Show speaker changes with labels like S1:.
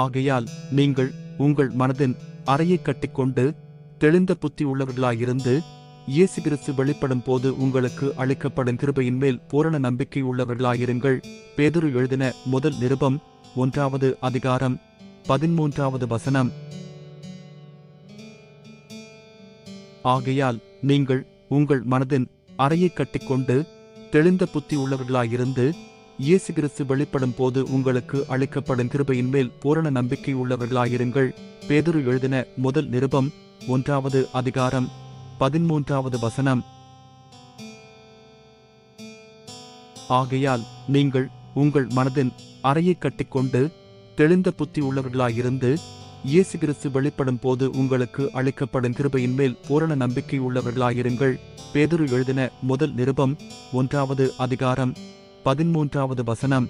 S1: ஆகையால் நீங்கள் உங்கள் மனதின் அறையை கட்டிக்கொண்டு தெளிந்த புத்தி உள்ளவர்களாயிருந்து இயேசு கிறிஸ்து வெளிப்படும் போது உங்களுக்கு அளிக்கப்படும் கிருபையின் மேல் பூரண நம்பிக்கை உள்ளவர்களாயிருங்கள். பேதுரு எழுதின முதல் நிருபம் ஒன்றாவது அதிகாரம் பதிமூன்றாவது வசனம். ஆகையால் நீங்கள் உங்கள் மனதின் அறையை கட்டிக்கொண்டு தெளிந்த புத்தி உள்ளவர்களாயிருந்து இயேசு கிறிஸ்து வெளிப்படும் போது உங்களுக்கு அளிக்கப்படும் கிருபையின் மேல் பூரண நம்பிக்கை உள்ளவர்களாயிருங்கள். பேதுரு எழுதின முதல் நிருபம் ஒன்றாவது அதிகாரம் பதிமூன்றாவது வசனம். ஆகையால் நீங்கள் உங்கள் மனதின் அறையை கட்டிக்கொண்டு தெளிந்த புத்தி உள்ளவர்களாயிருந்து இயேசு கிறிஸ்து வெளிப்படும் போது உங்களுக்கு அளிக்கப்படும் கிருபையின் மேல் பூரண நம்பிக்கை உள்ளவர்களாயிருங்கள். பேதுரு எழுதின முதல் நிருபம் ஒன்றாவது அதிகாரம் பதிமூன்றாவது வசனம்